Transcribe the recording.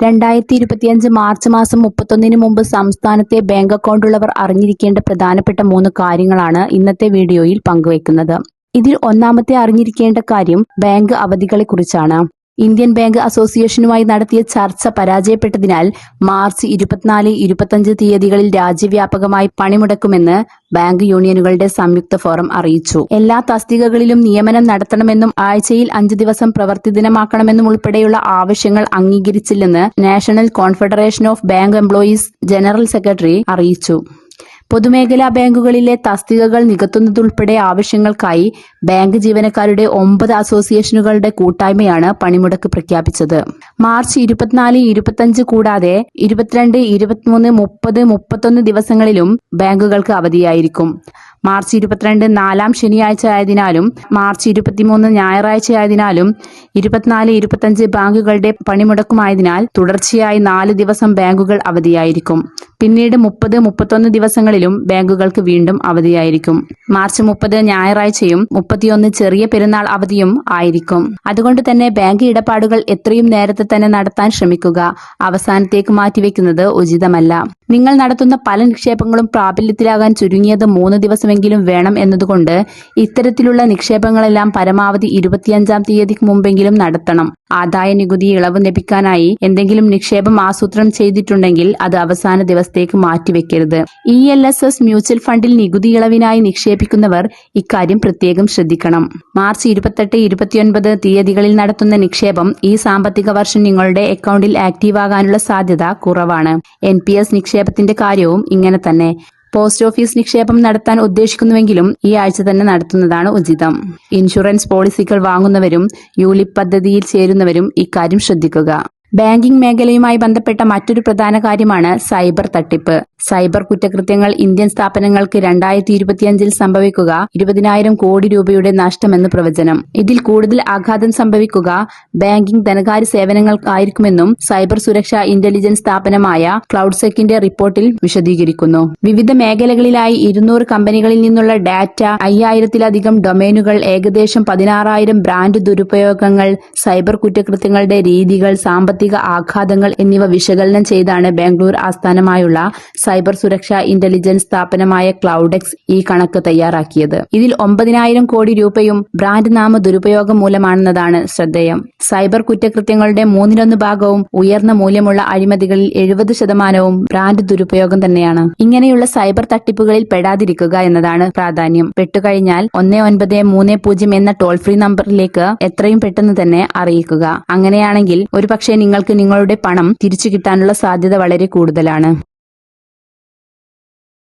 രണ്ടായിരത്തി ഇരുപത്തിയഞ്ച് മാർച്ച് മാസം മുപ്പത്തൊന്നിന് മുമ്പ് സംസ്ഥാനത്തെ ബാങ്ക് അക്കൗണ്ട് ഉള്ളവർ അറിഞ്ഞിരിക്കേണ്ട പ്രധാനപ്പെട്ട മൂന്ന് കാര്യങ്ങളാണ് ഇന്നത്തെ വീഡിയോയിൽ പങ്കുവയ്ക്കുന്നത്. ഇതിൽ ഒന്നാമത്തെ അറിഞ്ഞിരിക്കേണ്ട കാര്യം ബാങ്ക് അവധികളെക്കുറിച്ചാണ്. ഇന്ത്യൻ ബാങ്ക് അസോസിയേഷനുമായി നടത്തിയ ചർച്ച പരാജയപ്പെട്ടതിനാൽ മാർച്ച് ഇരുപത്തിനാല് ഇരുപത്തിയഞ്ച് തീയതികളിൽ രാജ്യവ്യാപകമായി പണിമുടക്കുമെന്ന് ബാങ്ക് യൂണിയനുകളുടെ സംയുക്ത ഫോറം അറിയിച്ചു. എല്ലാ തസ്തികകളിലും നിയമനം നടത്തണമെന്നും ആഴ്ചയിൽ അഞ്ച് ദിവസം പ്രവൃത്തി ദിനമാക്കണമെന്നും ഉൾപ്പെടെയുള്ള ആവശ്യങ്ങൾ അംഗീകരിച്ചില്ലെന്ന് national confederation of bank employees general secretary അറിയിച്ചു. പൊതുമേഖലാ ബാങ്കുകളിലെ തസ്തികകൾ നികത്തുന്നതുൾപ്പെടെ ആവശ്യങ്ങൾക്കായി ബാങ്ക് ജീവനക്കാരുടെ ഒമ്പത് അസോസിയേഷനുകളുടെ കൂട്ടായ്മയാണ് പണിമുടക്ക് പ്രഖ്യാപിച്ചത്. മാർച്ച് ഇരുപത്തിനാല് ഇരുപത്തിയഞ്ച് കൂടാതെ ഇരുപത്തിരണ്ട് ഇരുപത്തിമൂന്ന് മുപ്പത് മുപ്പത്തൊന്ന് ദിവസങ്ങളിലും ബാങ്കുകൾക്ക് അവധിയായിരിക്കും. മാർച്ച് ഇരുപത്തിരണ്ട് നാലാം ശനിയാഴ്ച ആയതിനാലും മാർച്ച് ഇരുപത്തിമൂന്ന് ഞായറാഴ്ച ആയതിനാലും ഇരുപത്തിനാല് ഇരുപത്തിയഞ്ച് ബാങ്കുകളുടെ പണിമുടക്കുമായതിനാൽ തുടർച്ചയായി നാല് ദിവസം ബാങ്കുകൾ അവധിയായിരിക്കും. പിന്നീട് മുപ്പത് മുപ്പത്തൊന്ന് ദിവസങ്ങളിലും ബാങ്കുകൾക്ക് വീണ്ടും അവധിയായിരിക്കും. മാർച്ച് മുപ്പത് ഞായറാഴ്ചയും മുപ്പത്തിയൊന്ന് ചെറിയ പെരുന്നാൾ അവധിയും ആയിരിക്കും. അതുകൊണ്ട് തന്നെ ബാങ്ക് ഇടപാടുകൾ എത്രയും നേരത്തെ തന്നെ നടത്താൻ ശ്രമിക്കുക. അവസാനത്തേക്ക് മാറ്റിവെക്കുന്നത് ഉചിതമല്ല. നിങ്ങൾ നടത്തുന്ന പല നിക്ഷേപങ്ങളും പ്രാബല്യത്തിലാകാൻ ചുരുങ്ങിയത് മൂന്ന് ദിവസമെങ്കിലും വേണം എന്നതുകൊണ്ട് ഇത്തരത്തിലുള്ള നിക്ഷേപങ്ങളെല്ലാം പരമാവധി ഇരുപത്തിയഞ്ചാം തീയതിക്ക് മുമ്പെങ്കിലും നടത്തണം. ആദായ നികുതി ഇളവ് ലഭിക്കാനായി എന്തെങ്കിലും നിക്ഷേപം ആസൂത്രണം ചെയ്തിട്ടുണ്ടെങ്കിൽ അത് അവസാന ദിവസത്തേക്ക് മാറ്റിവെക്കരുത്. E L S S mutual ഫണ്ടിൽ നികുതി ഇളവിനായി നിക്ഷേപിക്കുന്നവർ ഇക്കാര്യം പ്രത്യേകം ശ്രദ്ധിക്കണം. മാർച്ച് ഇരുപത്തെട്ട് ഇരുപത്തിയൊൻപത് തീയതികളിൽ നടത്തുന്ന നിക്ഷേപം ഈ സാമ്പത്തിക വർഷം നിങ്ങളുടെ അക്കൗണ്ടിൽ ആക്റ്റീവ് ആകാനുള്ള സാധ്യത കുറവാണ്. എൻ പി എസ് നിക്ഷേപത്തിന്റെ കാര്യവും ഇങ്ങനെ തന്നെ. പോസ്റ്റ് ഓഫീസ് നിക്ഷേപം നടത്താൻ ഉദ്ദേശിക്കുന്നുവെങ്കിലും ഈ ആഴ്ച തന്നെ നടത്തുന്നതാണ് ഉചിതം. ഇൻഷുറൻസ് പോളിസികൾ വാങ്ങുന്നവരും യൂലിപ് പദ്ധതിയിൽ ചേരുന്നവരും ഇക്കാര്യം ശ്രദ്ധിക്കുക. ബാങ്കിംഗ് മേഖലയുമായി ബന്ധപ്പെട്ട മറ്റൊരു പ്രധാന കാര്യമാണ് സൈബർ തട്ടിപ്പ്. സൈബർ കുറ്റകൃത്യങ്ങൾ ഇന്ത്യൻ സ്ഥാപനങ്ങൾക്ക് രണ്ടായിരത്തി ഇരുപത്തിയഞ്ചിൽ സംഭവിക്കുക ഇരുപതിനായിരം കോടി രൂപയുടെ നഷ്ടമെന്ന് പ്രവചനം. ഇതിൽ കൂടുതൽ ആഘാതം സംഭവിക്കുക ബാങ്കിംഗ് ധനകാര്യ സേവനങ്ങൾക്കായിരിക്കുമെന്നും സൈബർ സുരക്ഷാ ഇന്റലിജൻസ് സ്ഥാപനമായ ക്ലൗഡ്സെക്കിന്റെ റിപ്പോർട്ടിൽ വിശദീകരിക്കുന്നു. വിവിധ മേഖലകളിലായി ഇരുന്നൂറ് കമ്പനികളിൽ നിന്നുള്ള ഡാറ്റ അയ്യായിരത്തിലധികം ഡൊമൈനുകൾ ഏകദേശം പതിനാറായിരം ബ്രാൻഡ് ദുരുപയോഗങ്ങൾ സൈബർ കുറ്റകൃത്യങ്ങളുടെ രീതികൾ സാമ്പത്തിക ആഘാതങ്ങൾ എന്നിവ വിശകലനം ചെയ്താണ് ബാംഗ്ലൂർ ആസ്ഥാനമായുള്ള സൈബർ സുരക്ഷാ ഇന്റലിജൻസ് സ്ഥാപനമായ ക്ലൌഡെക്സ് ഈ കണക്ക് തയ്യാറാക്കിയത്. ഇതിൽ ഒമ്പതിനായിരം കോടി രൂപയും ബ്രാൻഡ് നാമ ദുരുപയോഗം മൂലമാണെന്നതാണ് ശ്രദ്ധേയം. സൈബർ കുറ്റകൃത്യങ്ങളുടെ മൂന്നിലൊന്ന് ഭാഗവും ഉയർന്ന മൂല്യമുള്ള അഴിമതികളിൽ എഴുപത് ശതമാനവും ബ്രാൻഡ് ദുരുപയോഗം തന്നെയാണ്. ഇങ്ങനെയുള്ള സൈബർ തട്ടിപ്പുകളിൽ പെടാതിരിക്കുക എന്നതാണ് പ്രാധാന്യം. പെട്ടുകഴിഞ്ഞാൽ ഒന്ന് ഒൻപത് മൂന്ന് പൂജ്യം എന്ന ടോൾ ഫ്രീ നമ്പറിലേക്ക് എത്രയും പെട്ടെന്ന് തന്നെ അറിയിക്കുക. അങ്ങനെയാണെങ്കിൽ ഒരുപക്ഷെ നിങ്ങൾക്ക് നിങ്ങളുടെ പണം തിരിച്ചു കിട്ടാനുള്ള സാധ്യത വളരെ കൂടുതലാണ്.